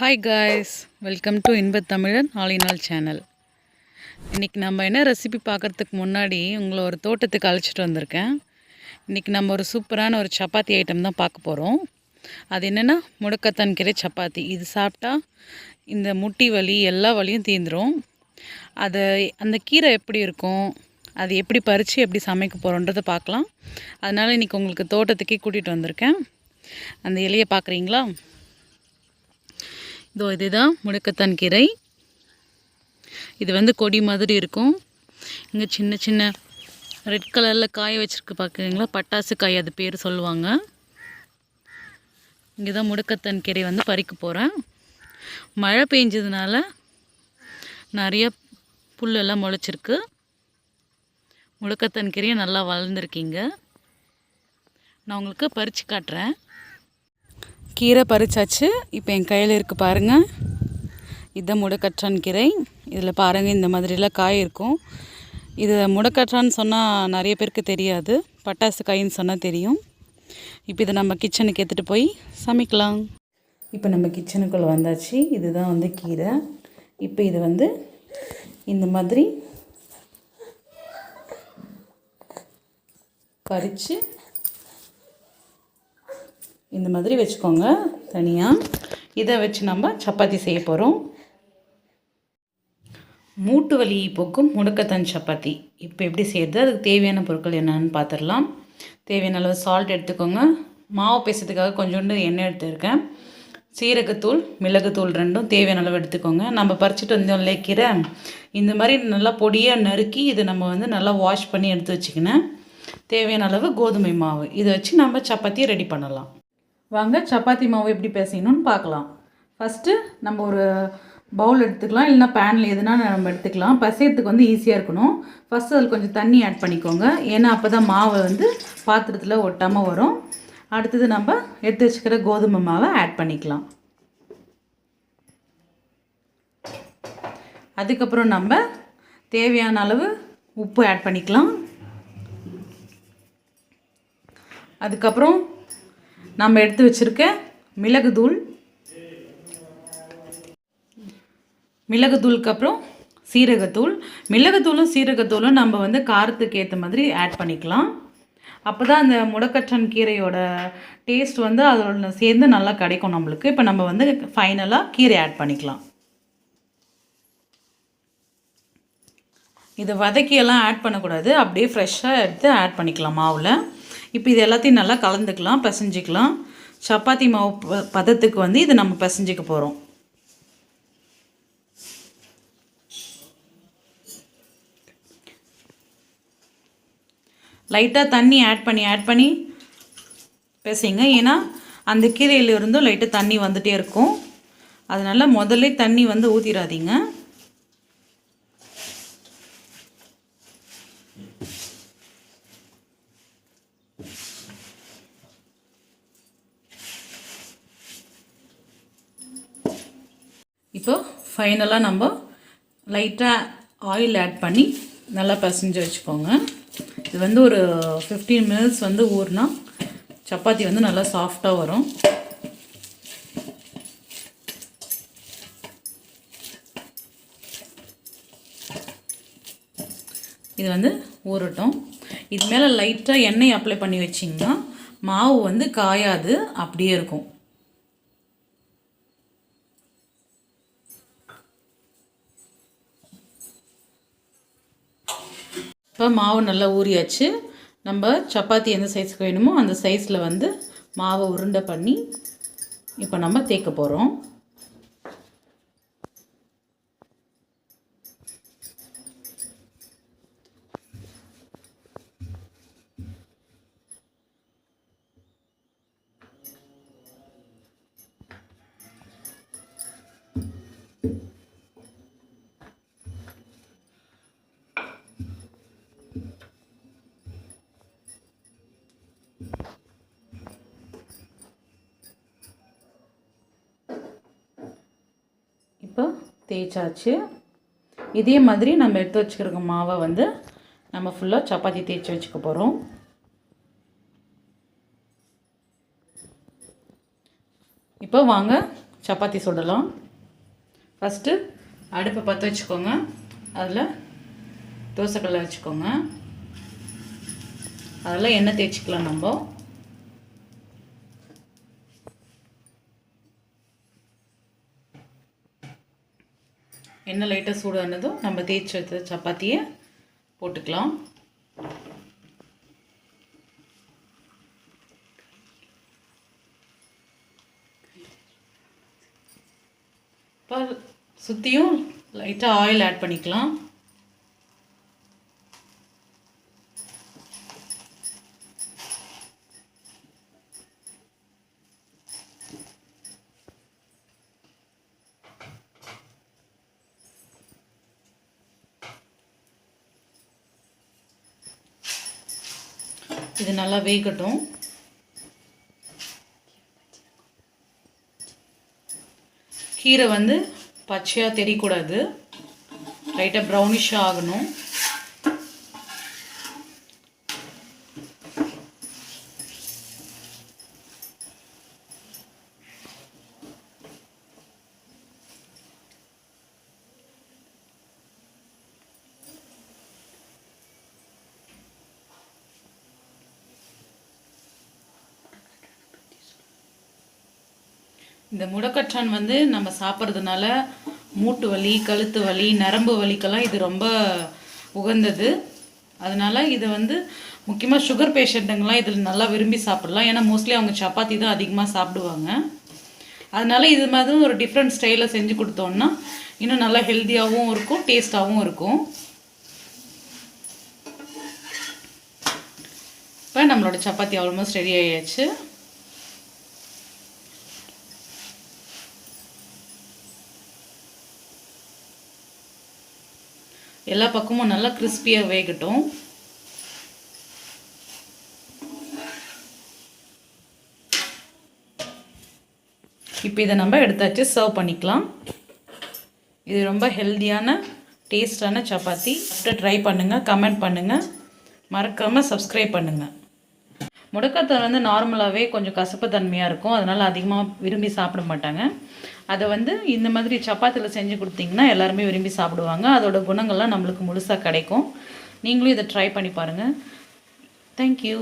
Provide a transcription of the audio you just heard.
Hi guys welcome to Inbathamizhan தமிழன் நாள் channel இன்றைக்கி நம்ம என்ன ரெசிபி பார்க்குறதுக்கு முன்னாடி உங்களை ஒரு தோட்டத்துக்கு அழைச்சிட்டு வந்திருக்கேன். இன்றைக்கி நம்ம ஒரு சூப்பரான ஒரு சப்பாத்தி ஐட்டம் தான் பார்க்க போகிறோம் அது என்னென்னா முடக்கத்தான் கீரை சப்பாத்தி. இது சாப்பிட்டா இந்த முட்டி வலி எல்லா வலியும் தீந்துரும். அதை அந்த கீரை எப்படி இருக்கும்? அது எப்படி பறித்து எப்படி சமைக்க போகிறோன்றதை பார்க்கலாம். அதனால் இன்றைக்கி உங்களுக்கு தோட்டத்துக்கே கூட்டிகிட்டு வந்திருக்கேன். அந்த இலையை பார்க்குறீங்களா? இதோ இதுதான் முடக்கத்தான் கீரை. இது வந்து கொடி மாதிரி இருக்கும். இங்கே சின்ன சின்ன ரெட் கலரில் காய வச்சுருக்கு பார்க்குறீங்களா பட்டாசு காய் அது பேர் சொல்லுவாங்க. இங்கே தான் முடக்கத்தான் கீரை வந்து பறிக்க போகிறேன் மழை பெஞ்சதுனால நிறைய புல்லெல்லாம் முளைச்சிருக்கு. முடக்கத்தான் கீரையை நல்லா வளர்ந்துருக்கீங்க. நான் உங்களுக்கு பறித்து காட்டுறேன். கீரை பறிச்சாச்சு. இப்போ என் கையில் இருக்குது பாருங்கள் இதுதான் முடக்கற்றான் கீரை. இதில் பாருங்கள் இந்த மாதிரிலாம் காய் இருக்கும். இது முடக்கற்றான்னு சொன்னால் நிறைய பேருக்கு தெரியாது. பட்டாசு காயின்னு சொன்னால் தெரியும். இப்போ இதை நம்ம கிச்சனுக்கு எடுத்துகிட்டு போய் சமைக்கலாம். இப்போ நம்ம கிச்சனுக்குள்ளே வந்தாச்சு. இதுதான் வந்து கீரை. இப்போ இது வந்து இந்த மாதிரி பறித்து இந்த மாதிரி வச்சுக்கோங்க தனியாக இதை வச்சு நம்ம சப்பாத்தி செய்ய போகிறோம் மூட்டு வலி போக்கும் முடக்கத்தான் சப்பாத்தி. இப்போ எப்படி செய்யறது? அதுக்கு தேவையான பொருட்கள் என்னென்னு பார்த்துடலாம் தேவையான அளவு சால்ட் எடுத்துக்கோங்க. மாவு பேசுறதுக்காக கொஞ்சோண்டு எண்ணெய் எடுத்துருக்கேன். சீரகத்தூள் மிளகுத்தூள் ரெண்டும் தேவையான அளவு எடுத்துக்கோங்க. நம்ம பறிச்சுட்டு வந்தோம் கீரை? இந்த மாதிரி நல்லா பொடியாக நறுக்கி இதை நம்ம வந்து நல்லா வாஷ் பண்ணி எடுத்து வச்சுக்கினேன். தேவையான அளவு கோதுமை மாவு. இதை வச்சு நம்ம சப்பாத்தியை ரெடி பண்ணலாம். வாங்க சப்பாத்தி மாவு எப்படி பேசணும்னு பார்க்கலாம். ஃபஸ்ட்டு நம்ம ஒரு பவுல் எடுத்துக்கலாம் இல்லைனா பேனில் எதுனா நம்ம எடுத்துக்கலாம். பசையத்துக்கு வந்து ஈஸியாக இருக்கணும். ஃபஸ்ட்டு அதில் கொஞ்சம் தண்ணி ஆட் பண்ணிக்கோங்க. ஏன்னா அப்போ தான் மாவை வந்து பாத்திரத்தில் ஒட்டாமல் வரும். அடுத்தது நம்ம எடுத்து வச்சுக்கிற கோதுமை மாவை ஆட் பண்ணிக்கலாம். அதுக்கப்புறம் நம்ம தேவையான அளவு உப்பு ஆட் பண்ணிக்கலாம். அதுக்கப்புறம் நம்ம எடுத்து வச்சுருக்க மிளகுதூள் மிளகுத்தூளுக்கு அப்புறம் சீரகத்தூள். மிளகுத்தூளும் சீரகத்தூளும் நம்ம வந்து காரத்துக்கு ஏற்ற மாதிரி ஆட் பண்ணிக்கலாம். அப்போ தான் அந்த முடக்கற்றன் கீரையோட டேஸ்ட் வந்து அதோட சேர்ந்து நல்லா கிடைக்கும் நம்மளுக்கு. இப்போ நம்ம வந்து ஃபைனலாக கீரை ஆட் பண்ணிக்கலாம். இதை வதக்கியெல்லாம் ஆட் பண்ணக்கூடாது. அப்படியே ஃப்ரெஷ்ஷாக எடுத்து ஆட் பண்ணிக்கலாம் மாவில். இப்போ இது எல்லாத்தையும் நல்லா கலந்துக்கலாம் பிசைஞ்சிக்கலாம். சப்பாத்தி மாவு ப பதத்துக்கு வந்து இதை நம்ம பிசைஞ்சிக்க போகிறோம் லைட்டாக தண்ணி ஆட் பண்ணி ஆட் பண்ணி பேசிங்க. ஏன்னா அந்த கீரையிலிருந்தும் லைட்டாக தண்ணி வந்துகிட்டே இருக்கும். அதனால் முதல்ல தண்ணி வந்து ஊற்றிடாதீங்க இப்போ ஃபைனலாக நம்ம லைட்டாக ஆயில் ஆட் பண்ணி நல்லா பசஞ்சு வச்சுக்கோங்க. இது வந்து ஒரு ஃபிஃப்டீன் மினிட்ஸ் வந்து ஊறினா சப்பாத்தி வந்து நல்லா சாஃப்டாக வரும். இது வந்து ஊறட்டும். இது மேலே லைட்டாக எண்ணெய் அப்ளை பண்ணி வச்சிங்கன்னா மாவு வந்து காயாது அப்படியே இருக்கும். மாவு நல்லா ஊறியாச்சு. நம்ம சப்பாத்தி எந்த சைஸுக்கு வேணுமோ அந்த சைஸில் வந்து மாவை உருண்டை பண்ணி இப்போ நம்ம தேய்க்க போகிறோம் இப்போ தேய்ச்சாச்சு. இதே மாதிரி நம்ம எடுத்து வச்சுக்கிற மாவை வந்து நம்ம ஃபுல்லாக சப்பாத்தி தேய்ச்சி வச்சுக்க போகிறோம் இப்போ வாங்க சப்பாத்தி சுடலாம். ஃபஸ்ட்டு அடுப்பை பற்ற வச்சுக்கோங்க. அதில் தோசைக்கல்லை வச்சுக்கோங்க. அதில் எண்ணெய் தேய்ச்சிக்கலாம் நம்ம. எண்ணெய் லைட்டாக சூடானதும் நம்ம தேய்ச்சி வச்ச சப்பாத்தியை போட்டுக்கலாம். இப்போ சுற்றியும் லைட்டாக ஆயில் ஆட் பண்ணிக்கலாம். இது நல்லா வேகட்டும். கீரை வந்து பச்சையாக தெரியக்கூடாது. லைட்டாக ப்ரௌனிஷாக ஆகணும். இந்த முடக்கற்றான் வந்து நம்ம சாப்பிட்றதுனால மூட்டு வலி கழுத்து வலி நரம்பு வலிக்கெல்லாம் இது ரொம்ப உகந்தது. அதனால் இதை வந்து முக்கியமாக சுகர் பேஷண்ட்டுங்கெலாம் இதில் நல்லா விரும்பி சாப்பிடலாம். ஏன்னா மோஸ்ட்லி அவங்க சப்பாத்தி தான் அதிகமாக சாப்பிடுவாங்க. அதனால் இது மாதிரி ஒரு டிஃப்ரெண்ட் ஸ்டைலில் செஞ்சு கொடுத்தோன்னா இன்னும் நல்லா ஹெல்த்தியாகவும் இருக்கும் டேஸ்ட்டாகவும் இருக்கும். இப்போ நம்மளோட சப்பாத்தி ஆல்மோஸ்ட் ரெடி ஆகியாச்சு எல்லா பக்கமும் நல்லா கிறிஸ்பியாக வேகட்டும். இப்போ இதை நம்ம எடுத்தாச்சு சர்வ் பண்ணிக்கலாம். இது ரொம்ப ஹெல்த்தியான டேஸ்டான சப்பாத்தி. ஃபஸ்ட்டு ட்ரை பண்ணுங்கள் கமெண்ட் பண்ணுங்கள் மறக்காமல் சப்ஸ்கிரைப் பண்ணுங்கள் முடக்கத்தான் வந்து நார்மலாகவே கொஞ்சம் கசப்பு தன்மையாக இருக்கும். அதனால் அதிகமாக விரும்பி சாப்பிட மாட்டாங்க. அதை வந்து இந்த மாதிரி சப்பாத்தியில் செஞ்சு கொடுத்தீங்கன்னா எல்லாருமே விரும்பி சாப்பிடுவாங்க. அதோட குணங்கள்லாம் நம்மளுக்கு முழுசாக கிடைக்கும். நீங்களும் இதை ட்ரை பண்ணி பாருங்கள் தேங்க்யூ